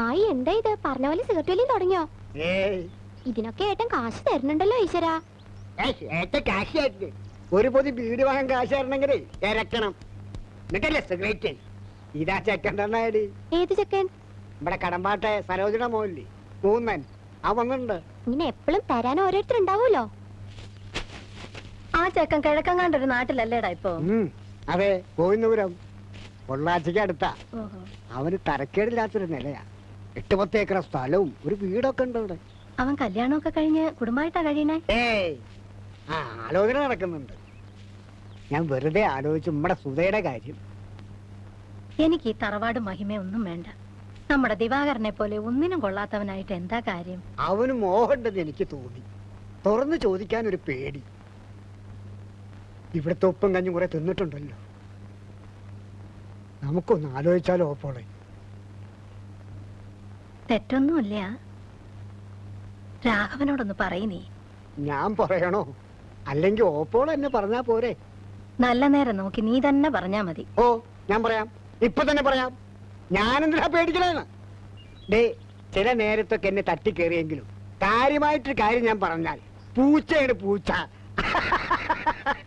ആയി എന്താ ഇത്? പറഞ്ഞ പോലെ സിഗരറ്റ് വലിയും തുടങ്ങിയോ? ഏയ്. ഇതിനൊക്കെ ഏട്ടൻ കാശ് തരുന്നുണ്ടല്ലോ ഈശ്വര. കാശായിട്ട് ഒരു പൊതി ബീഡി വാങ്ങാൻ കാശ് തരണമെങ്കിലേ ഇരക്കണം എന്നിട്ടല്ലേ സിഗരറ്റ് ഇതാ ചെക്കണ്ടെണ്ണാടി ഏത് ചെക്കൻ? ഇവിടെ കടമ്പാട്ടെ സരോജന മോഹൻലി മൂന്നൻ. ആ വന്നിട്ടുണ്ട്. ഇങ്ങനെ എപ്പോഴും തരാൻ ഓരോരുത്തരുണ്ടാവൂലോ ആ ചെക്കൻ കിഴക്കങ്ങാണ്ടൊരു നാട്ടിലല്ലേടാ ഇപ്പൊ? അതെ ഗോവിന്ദപുരം. പൊള്ളാച്ചിക്ക് അടുത്താ. അവന് തരക്കേടില്ലാത്തൊരു നിലയാ. എട്ട് പത്ത് ഏക്കർ സ്ഥലവും. ഒരു വീടൊക്കെ ഉണ്ട് അവിടെ. അവൻ കല്യാണമൊക്കെ കഴിഞ്ഞ് കുടുംബമായിട്ടാ കഴിയണേ ഏയ് ആ ആലോചന നടക്കുന്നുണ്ട്. ഞാൻ വെറുതെ ആലോചിച്ചു നമ്മുടെ സുധയുടെ കാര്യം. എനിക്ക് ഈ തറവാട് മഹിമയൊന്നും വേണ്ട. നമ്മുടെ ദിവാകരനെ പോലെ ഒന്നിനും കൊള്ളാത്തവനായിട്ട് എന്താ കാര്യം? അവന് മോഹമുണ്ടെന്ന് എനിക്ക് തോന്നി. തുറന്നു ചോദിക്കാൻ ഒരു പേടി. ഇവിടുത്തെ ഉപ്പും കഞ്ഞും കുറെ തിന്നിട്ടുണ്ടല്ലോ. നമുക്കൊന്ന് ആലോചിച്ചാലോ ഓപ്പോളെ തെറ്റൊന്നുമില്ല. രാഘവനോടൊന്ന് പറയുന്നേ ഞാൻ പറയണോ? അല്ലെങ്കിൽ ഓപ്പോൾ എന്നെ പറഞ്ഞാ പോരെ? നല്ല നേരം നോക്കി നീ തന്നെ പറഞ്ഞാ മതി. ഓ ഞാൻ പറയാം. ഇപ്പൊ തന്നെ പറയാം. ഞാനെന്തിനാ പേടിക്കണേന്ന്? ഡേ ചില നേരത്തൊക്കെ എന്നെ തട്ടിക്കേറിയെങ്കിലും കാര്യമായിട്ടൊരു കാര്യം ഞാൻ പറഞ്ഞാൽ പൂച്ചയാണ് പൂച്ച.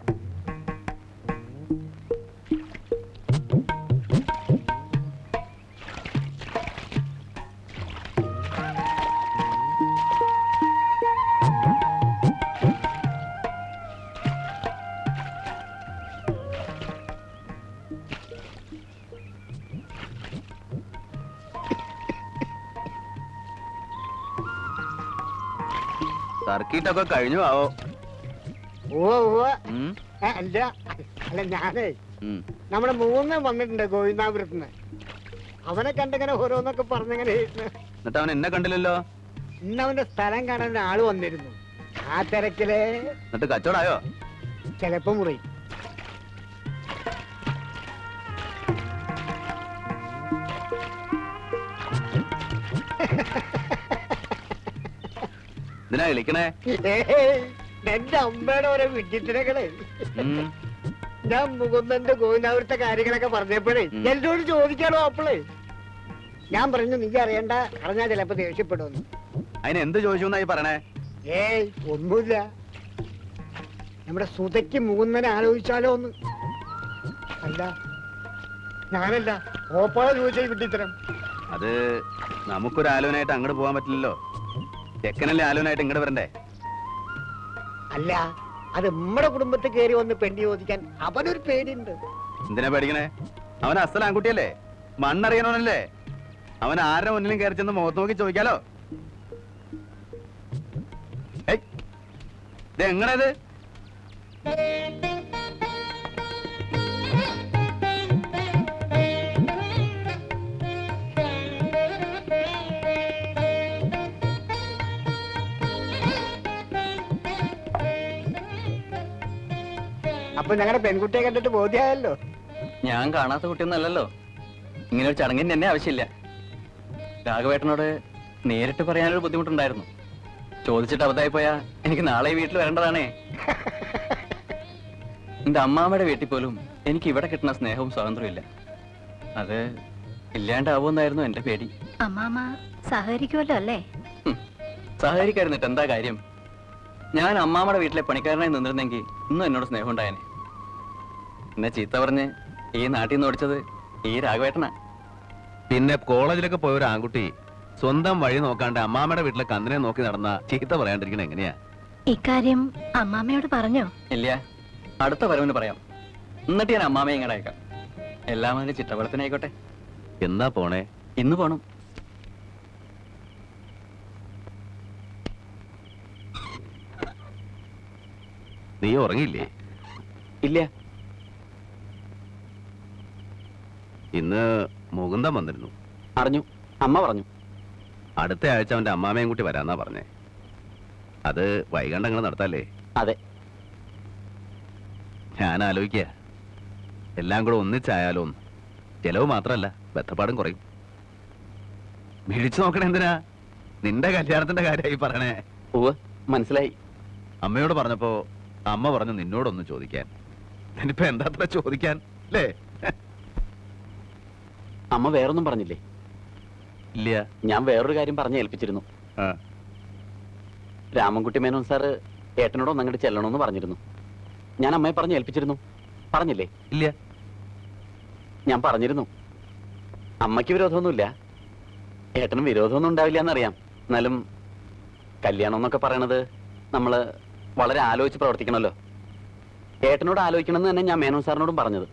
സർക്കിട്ടൊക്കെ കഴിഞ്ഞു ആവോ. ഓ ഓ ഉം, അല്ല അല്ല ഞാനേ ഉം. നമ്മുടെ മൂന്ന് വന്നിട്ടുണ്ട് ഗോവിന്ദാപുരത്തുനിന്ന് അവനെ കണ്ടിങ്ങനെ ഓരോന്നൊക്കെ പറഞ്ഞിങ്ങനെ ഇരുന്ന്. എന്നിട്ട് അവൻ എന്നെ കണ്ടില്ലല്ലോ? ഇന്ന് അവന്റെ സ്ഥലം കാണാൻ ആൾ വന്നിരുന്നു. ആ തിരക്കിൽ. എന്നിട്ട് കച്ചവടായോ? ചിലപ്പോ മുറി. ഇതിനാ വിളിക്കണേ? എന്റെ അമ്മയുടെ ഓരോ വിഡ്ഢിത്തിനകളെ ഉം, ഞാൻ മുകുന്ദന്റെ ഗോവിന്ദാപുരത്തെ കാര്യങ്ങളൊക്കെ പറഞ്ഞപ്പോഴേ. എന്നോട് ചോദിക്കാണോ അപ്പളേ? ഞാൻ പറഞ്ഞു നീ അറിയണ്ട. അറിഞ്ഞാ ചിലപ്പോ ദേഷ്യപ്പെടുന്നു അതിന് എന്ത് ചോദിച്ചു എന്നായി പറയണേ? ഏയ് ഒന്നുമില്ല. നമ്മുടെ സുതയ്ക്ക് മുകുന്ദനെ ആലോചിച്ചാലോ ഒന്ന് അല്ല ഞാനല്ല ഓപ്പാളെ ചോദിച്ചാൽ വിട്ടിത്തരം അത് നമുക്കൊരു ആലോചനയായിട്ട് അങ്ങോട്ട് പോകാൻ പറ്റില്ലല്ലോ. ചെക്കനല്ലേ ആലോനായിട്ട് ഇങ്ങോട്ട് വരണ്ടേ? അല്ല അത് നമ്മുടെ കുടുംബത്തിൽ കയറി വന്ന് പെണ്ണി ചോദിക്കാൻ അവനൊരു പേടിയുണ്ട്. എന്തിനാ പേടിക്കണേ? അവൻ അസൽ ആൺകുട്ടിയല്ലേ? മണ്ണറിയണവനല്ലേ? അവൻ ആരുടെ മുന്നിലും കയറി ചെന്ന് മുഖത്ത് നോക്കി ചോദിക്കാലോ? ഏയ്, അപ്പൊ ഞങ്ങളുടെ പെൺകുട്ടിയെ കണ്ടിട്ട് ബോധ്യമായല്ലോ ഞാൻ കാണാത്ത കുട്ടിയൊന്നല്ലല്ലോ. ഇങ്ങനെ ഒരു ചടങ്ങിന് തന്നെ ആവശ്യമില്ല. രാഘവേട്ടനോട് നേരിട്ട് പറയാനൊരു ബുദ്ധിമുട്ടുണ്ടായിരുന്നു. ചോദിച്ചിട്ട് അബദ്ധമായി പോയാ എനിക്ക് നാളെ വീട്ടിൽ വരേണ്ടതാണേ. എന്റെ അമ്മാമ്മയുടെ വീട്ടിൽ പോലും എനിക്ക് ഇവിടെ കിട്ടുന്ന സ്നേഹവും സ്വാതന്ത്ര്യവും ഇല്ല. അത് ഇല്ലാണ്ടാവുമെന്നായിരുന്നു എന്റെ പേടി. അമ്മാമ്മ സഹകരിക്കുമല്ലോ അല്ലേ? സഹകരിക്കായിരുന്നിട്ട് എന്താ കാര്യം? ഞാൻ അമ്മാമ്മയുടെ വീട്ടിലെ പണിക്കാരനായി നിന്നിരുന്നെങ്കിൽ ഇന്നും എന്നോട് സ്നേഹം ഉണ്ടായനെ എന്നെ ചീത്ത പറഞ്ഞ് ഈ നാട്ടിൽ നിന്ന് ഓടിച്ചത് ഈ രാഘവേട്ടനാ. പിന്നെ കോളേജിലൊക്കെ പോയ ഒരു ആൺകുട്ടി സ്വന്തം വഴി നോക്കാണ്ട് അമ്മാമ്മയുടെ വീട്ടിലെ കന്നിനെ നോക്കി നടന്ന ചീത്ത പറയാണ്ടിരിക്കണ എങ്ങനെയാ? ഇക്കാര്യം അമ്മാമ്മയോട് പറഞ്ഞോ? ഇല്ല അടുത്ത വരവിന് പറയാം. എന്നിട്ട് ഞാൻ അമ്മാമ്മയെ ഇങ്ങോട്ട് അയക്കാം എല്ലാം അതിന്റെ ചിട്ടവളത്തിനായിക്കോട്ടെ എന്നാ പോണേ? ഇന്ന് പോണം. നീ ഉറങ്ങിയില്ലേ? ഇല്ല. ഇന്ന് മുകുന്ദൻ വന്നിരുന്നു. അറിഞ്ഞു. അമ്മ പറഞ്ഞു. അടുത്ത ആഴ്ച അവന്റെ അമ്മാമയും കൂട്ടി വരാന്നാ പറഞ്ഞേ. അത് വൈകണ്ടങ്ങൾ നടത്താല്ലേ? അതെ. ഞാൻ ആലോചിക്ക. എല്ലാം കൂടെ ഒന്നിച്ചായാലോ. ചെലവ് മാത്രല്ല ബന്ധപ്പാടും കുറയും. മിഴിച്ചു നോക്കണേ എന്തിനാ? നിന്റെ കല്യാണത്തിന്റെ കാര്യമായി പറയണേ. ഓ മനസ്സിലായി. അമ്മയോട് പറഞ്ഞപ്പോ അമ്മ പറഞ്ഞു നിന്നോടൊന്ന് ചോദിക്കാൻ. ഇനിയിപ്പോ എന്താ അത്ര ചോദിക്കാൻ? അല്ലേ അമ്മ വേറൊന്നും പറഞ്ഞില്ലേ? ഇല്ല. ഞാൻ വേറൊരു കാര്യം പറഞ്ഞ് ഏൽപ്പിച്ചിരുന്നു. ആ. രാമൻകുട്ടി മേനോൻ സാറ് ഏട്ടനോടൊന്നും അങ്ങോട്ട് ചെല്ലണമെന്ന് പറഞ്ഞിരുന്നു. ഞാൻ അമ്മയെ പറഞ്ഞ് ഏൽപ്പിച്ചിരുന്നു. പറഞ്ഞില്ലേ? ഇല്ല. ഞാൻ പറഞ്ഞിരുന്നു. അമ്മയ്ക്ക് വിരോധമൊന്നുമില്ല. ഏട്ടനും വിരോധമൊന്നും ഉണ്ടാവില്ല എന്നറിയാം. എന്നാലും കല്യാണം എന്നൊക്കെ പറയണത് നമ്മൾ വളരെ ആലോചിച്ച് പ്രവർത്തിക്കണമല്ലോ. ഏട്ടനോട് ആലോചിക്കണമെന്ന് തന്നെ ഞാൻ മേനോൻ സാറിനോടും പറഞ്ഞത്.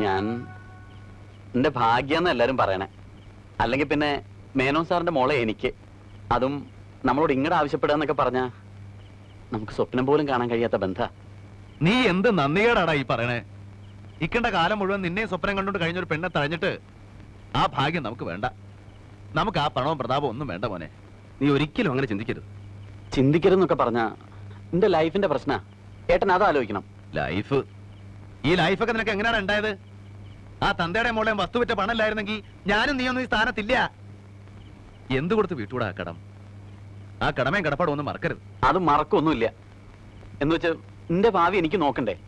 ഞാൻ എന്റെ ഭാഗ്യാന്ന് എല്ലാരും പറയണേ. അല്ലെങ്കിൽ പിന്നെ മേനോൻ സാറിന്റെ മോളെ എനിക്ക്. അതും നമ്മളോട് ഇങ്ങോട്ട് ആവശ്യപ്പെടുക പറഞ്ഞ പറഞ്ഞാ നമുക്ക് സ്വപ്നം പോലും കാണാൻ കഴിയാത്ത ബന്ധ. നീ എന്ത് നന്ദികേടാടാ ഈ പറയണേ? ഇക്കണ്ട കാലം മുഴുവൻ നിന്നെ സ്വപ്നം കണ്ടുകൊണ്ട് കഴിഞ്ഞൊരു പെണ്ണെ തഴഞ്ഞിട്ട് ആ ഭാഗ്യം നമുക്ക് വേണ്ട. നമുക്ക് ആ പണവും പ്രതാപവും ഒന്നും വേണ്ട മോനെ. നീ ഒരിക്കലും അങ്ങനെ ചിന്തിക്കരുത്. ചിന്തിക്കരുതെന്നൊക്കെ പറഞ്ഞ എന്റെ ലൈഫിന്റെ പ്രശ്ന. ഏട്ടൻ അത് ആലോചിക്കണം. ലൈഫ്? ഈ ലൈഫൊക്കെ നിനക്ക് എങ്ങനെയാണ് ഉണ്ടായത്? ആ തന്തയുടെ മോളെ വസ്തു വിറ്റ പണമില്ലായിരുന്നെങ്കിൽ ഞാനും നീയൊന്നും ഈ സ്ഥാനത്തില്ല. എന്ത് കൊടുത്ത് വീട്ടുകൂടാ ആ കടം? ആ കടമയും കടപ്പാടും ഒന്നും മറക്കരുത്. അത് മറക്കൊന്നുമില്ല. എന്ന് വെച്ച് നിന്റെ ഭാവി എനിക്ക് നോക്കണ്ടേ.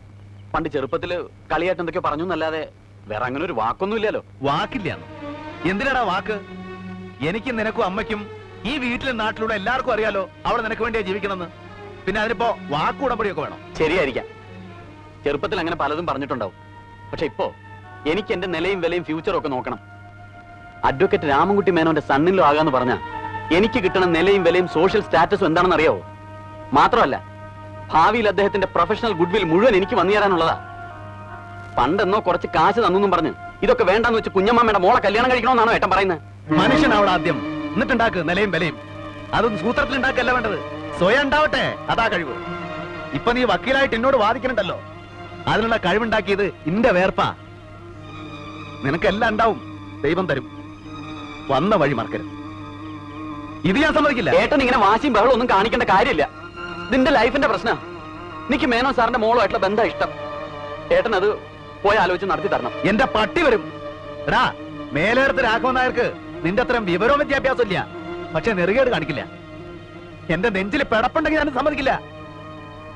പണ്ട് ചെറുപ്പത്തിൽ കളിയായിട്ട് എന്തൊക്കെയോ പറഞ്ഞു എന്നല്ലാതെ വേറെ അങ്ങനെ ഒരു വാക്കൊന്നും ഇല്ലല്ലോ വാക്കില്ല. എന്തിനാടാ വാക്ക്? എനിക്കും നിനക്കും അമ്മയ്ക്കും ഈ വീട്ടിലും നാട്ടിലൂടെ എല്ലാവർക്കും അറിയാലോ അവളെ നിനക്ക് വേണ്ടിയാ ജീവിക്കണമെന്ന്. പിന്നെ അതിനിപ്പോ വാക്കുടമ്പടിയൊക്കെ വേണം. ശരിയായിരിക്കാം. ചെറുപ്പത്തിൽ അങ്ങനെ പലതും പറഞ്ഞിട്ടുണ്ടാവും. പക്ഷെ ഇപ്പോ എനിക്ക് എന്റെ നിലയും വിലയും ഫ്യൂച്ചറും ഒക്കെ നോക്കണം. അഡ്വക്കേറ്റ് രാമൻകുട്ടി മേനോന്റെ സണ്ണിലോ ആകാന്ന് പറഞ്ഞ എനിക്ക് കിട്ടുന്ന നിലയും വിലയും സോഷ്യൽ സ്റ്റാറ്റസും എന്താണെന്ന് അറിയാവോ മാത്രമല്ല ഭാവിയിൽ അദ്ദേഹത്തിന്റെ പ്രൊഫഷണൽ ഗുഡ്വിൽ മുഴുവൻ എനിക്ക് വന്നു തരാനുള്ളതാ പണ്ടെന്നോ കുറച്ച് കാശ് തന്നു പറഞ്ഞ് ഇതൊക്കെ വേണ്ടെന്ന് വെച്ച് കുഞ്ഞമ്മയുടെ മോളെ കല്യാണം കഴിക്കണമെന്നാണോ ഏട്ടൻ പറയുന്നത്? മനുഷ്യനാവട ആദ്യം. എന്നിട്ടുണ്ടാക്ക് നിലയും വിലയും അതൊന്നും സൂത്രത്തിൽ ഉണ്ടാക്കല്ല വേണ്ടത്. സ്വയം ഉണ്ടാവട്ടെ അതാ കഴിവ്. ഇപ്പൊ നീ വക്കീലായിട്ട് എന്നോട് വാദിക്കണുണ്ടല്ലോ. അതിനുള്ള കഴിവുണ്ടാക്കിയത് ഇന്റെ വേർപ്പാ. നിനക്കെല്ലാം ഉണ്ടാവും. ദൈവം തരും. വന്ന വഴി മറക്കരുത്. ഇത് ഞാൻ സമ്മതിക്കില്ല. ഏട്ടൻ ഇങ്ങനെ വാശിയും ബഹളം ഒന്നും കാണിക്കേണ്ട കാര്യമില്ല. ഇതിന്റെ ലൈഫിന്റെ പ്രശ്നം. എനിക്ക് മേനോ സാറിന്റെ മോളുമായിട്ടുള്ള ബന്ധം ഇഷ്ടം. ഏട്ടൻ അത് പോയി ആലോചിച്ച് നടത്തി തരണം. എന്റെ പട്ടി വരും. എടാ മേലേടത്ത് രാഘവൻ നായർക്ക് നിന്റെ അത്രയും വിവരവും വിദ്യാഭ്യാസം ഇല്ല പക്ഷെ നെറുകേട് കാണിക്കില്ല. എന്റെ നെഞ്ചിൽ പിടപ്പുണ്ടെങ്കിൽ ഞാൻ സമ്മതിക്കില്ല.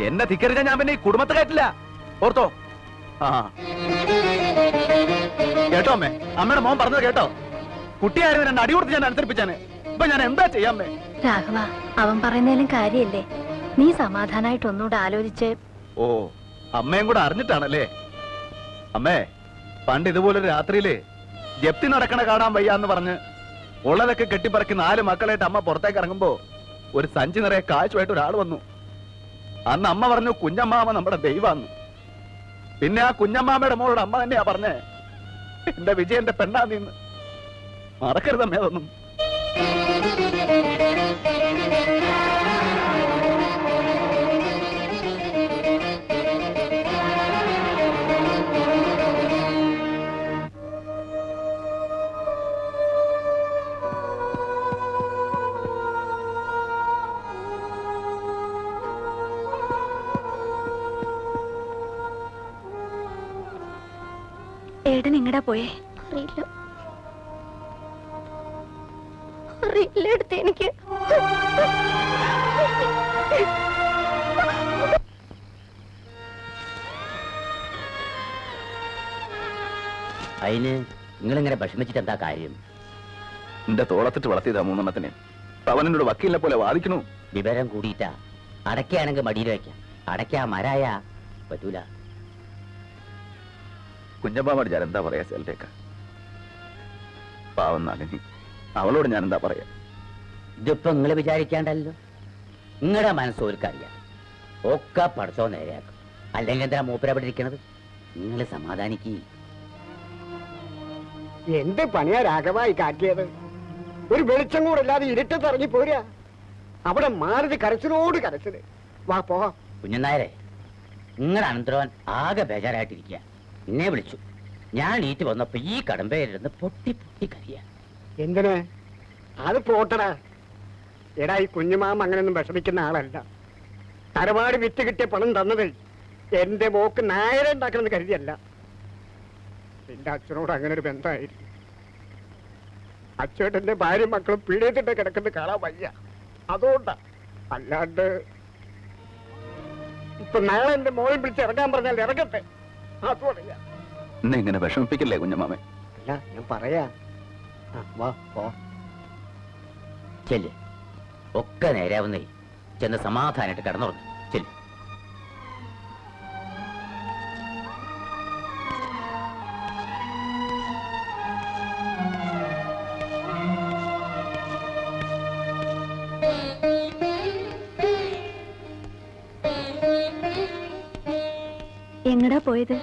എന്നെ ധിക്കരിച്ച ഞാൻ പിന്നെ ഈ കുടുംബത്തെ കയറ്റില്ല. ഓർത്തോ? ആ. കേട്ടോ അമ്മേ? അമ്മയുടെ മോൻ പറഞ്ഞത് കേട്ടോ? കുട്ടിയായിരുന്നു രണ്ട് അടികൊടുത്ത് ഞാൻ അനുസരിപ്പിച്ചാണ് ഇപ്പൊ ഞാൻ എന്താ ചെയ്യാമ്മേ രാഘവ അവൻ പറയുന്നതിലും കാര്യല്ലേ നീ സമാധാനായിട്ട് ഒന്നുകൂടെ ആലോചിച്ച്. ഓ അമ്മയും കൂടെ അറിഞ്ഞിട്ടാണല്ലേ? അമ്മേ പണ്ട് ഇതുപോലൊരു രാത്രിയിൽ ജപ്തി നടക്കണ കാണാൻ വയ്യാന്ന് പറഞ്ഞ് ഉള്ളതൊക്കെ കെട്ടിപ്പറക്കി നാല് മക്കളായിട്ട് അമ്മ പുറത്തേക്ക് ഇറങ്ങുമ്പോ ഒരു സഞ്ചി നിറയെ കാശുമായിട്ട് ഒരാൾ വന്നു. അന്ന് അമ്മ പറഞ്ഞു കുഞ്ഞമ്മാമ നമ്മുടെ ദൈവാന്ന് പിന്നെ ആ കുഞ്ഞമ്മാമയുടെ മോളോട് അമ്മ തന്നെയാ പറഞ്ഞേ എന്റെ വിജയന്റെ പെണ്ണാ നീന്ന്. മറക്കരുതമ്മേ അതൊന്നും. ഏടൻ എങ്ങടാ പോയേ? അറിയില്ല. അറിയില്ല എടുത്ത് എനിക്ക്. അതിന് നിങ്ങളിങ്ങനെ വിഷമിച്ചിട്ട് എന്താ കാര്യം? എന്റെ തോളത്തിട്ട് വളർത്തിയതാ മൂന്നെണ്ണത്തിന്. പവനോട് വക്കീലിനെ പോലെ വാദിക്കണു. വിവരം കൂടിയിട്ടാ. അടയ്ക്കാണെങ്കിൽ മടിയിൽ വയ്ക്കാം അടയ്ക്കാ മരായ. പറ്റൂല. കുഞ്ഞമ്മാമോട് ഞാൻ എന്താ പറയാ സെൽറ്റേക്ക പാവം നളിനി അവളോട് ഞാൻ എന്താ പറയാ? ഇതിപ്പോ നിങ്ങൾ വിചാരിക്കാണ്ടല്ലോ. നിങ്ങളുടെ മനസ്സ് ഓർക്കറിയാം ഒക്കെ പഠിച്ചോ നേരെയാക്കും. അല്ലെങ്കിൽ എന്താ മൂപ്പര അവിടെ ഇരിക്കണത്? നിങ്ങൾ സമാധാനിക്ക്. എന്ത് പണിയാ രാഘവായി കാട്ടിയത്? ഒരു വെളിച്ചം കൂടെ ഇല്ലാതെ ഇരുട്ടത്ത് ഇറങ്ങി പോരാ അവിടെ മാറി കരച്ചിലോട് കരച്ചിൽ. വാ പോ കുഞ്ഞനായരെ നിങ്ങളുടെ അനന്തരവൻ ആകെ ബേജാറായിട്ടിരിക്കുക എന്നെ വിളിച്ചു. ഞാൻ ഈറ്റ് വന്നപ്പോ ഈ കടമ്പേരിരുന്ന് പൊട്ടി പൊട്ടി കരിയ. എന്തിന് അത് പോട്ടടാ. എടാ ഈ കുഞ്ഞുമാമ അങ്ങനെയൊന്നും വിഷമിക്കുന്ന ആളല്ല. തറവാട് വിറ്റ് കിട്ടിയ പണം തന്നത് എന്റെ മോക്ക് നായരെ ഉണ്ടാക്കണമെന്ന് കരുതിയല്ല. എന്റെ അച്ഛനോട് അങ്ങനെ ഒരു ബന്ധമായിരുന്നു. അച്ഛേട്ടന്റെ ഭാര്യയും മക്കളും പീഡിയത്തിട്ട് കിടക്കുന്നത് കാണാൻ വയ്യ. അതുകൊണ്ടാ. അല്ലാണ്ട് ഇപ്പൊ നാളെ എന്റെ മോളെ വിളിച്ച് ഇറങ്ങാൻ പറഞ്ഞാൽ ഇറങ്ങട്ടെ. എന്നെ ഇങ്ങനെ വിഷമിപ്പിക്കില്ലേ കുഞ്ഞമാമേ അല്ല ഞാൻ പറയാ. വാ പോ. ചെല്ല്. ഒക്കെ നേരാവുന്നേ. ചെന്ന് സമാധാനായിട്ട് കിടന്നുറങ്ങ്. എങ്ങടാ പോയത്?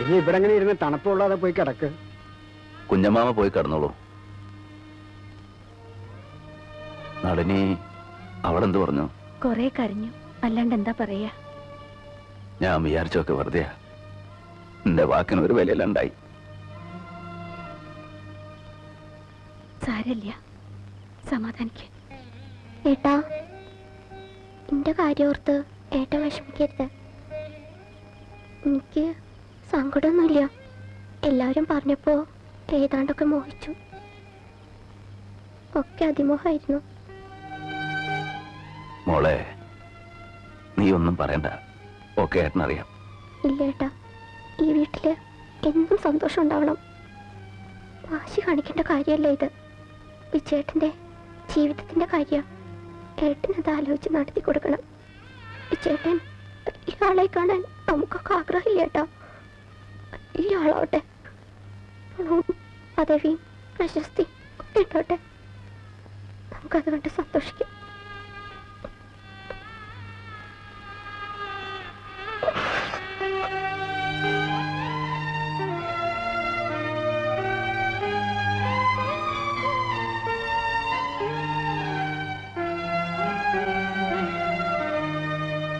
ഇനി ഇവിടെ അങ്ങനെ ഇരുന്ന് തണുപ്പുള്ളാതെ പോയി കിടക്ക്? കുഞ്ഞമാമ പോയി കിടന്നോളൂ. നളിനി അവളെന്ത് പറഞ്ഞു? കൊറേ കരഞ്ഞു. അല്ലാണ്ട് എന്താ പറയാ? ഞാൻ വിചാരിച്ചൊക്കെ വെറുതെയാ. എന്റെ വാക്കിന് ഒരു വിലയിലുണ്ടായി സാരല്ല സമാധാനിക്ക. ഏട്ടാ എന്റെ കാര്യോർത്ത് ഏട്ട വിഷമിക്കരുത്. എനിക്ക് സങ്കടമൊന്നുമില്ല. എല്ലാവരും പറഞ്ഞപ്പോ ഏതാണ്ടൊക്കെ മോഹിച്ചു. ഒക്കെ അതിമോഹമായിരുന്നു. മോളെ നീ ഒന്നും പറയണ്ട. ഒക്കെ ഏട്ടനറിയാം. ഇല്ല ഏട്ടാ. ഈ വീട്ടിൽ എന്നും സന്തോഷം ഉണ്ടാവണം. വാശി കാണിക്കേണ്ട കാര്യമല്ല ഇത്? വിജയേട്ടന്റെ ജീവിതത്തിന്റെ കാര്യം ഏട്ടൻ അത് ആലോചിച്ച് നടത്തി കൊടുക്കണം. വിജയേട്ടൻ ഇയാളെ കാണാൻ നമുക്കൊക്കെ ആഗ്രഹമില്ല ഏട്ടാ? ഇയാളാവട്ടെ. പണവും പദവിയും പ്രശസ്തി ഒക്കെ ഉണ്ടാവട്ടെ നമുക്കത് കണ്ട് സന്തോഷിക്കാം.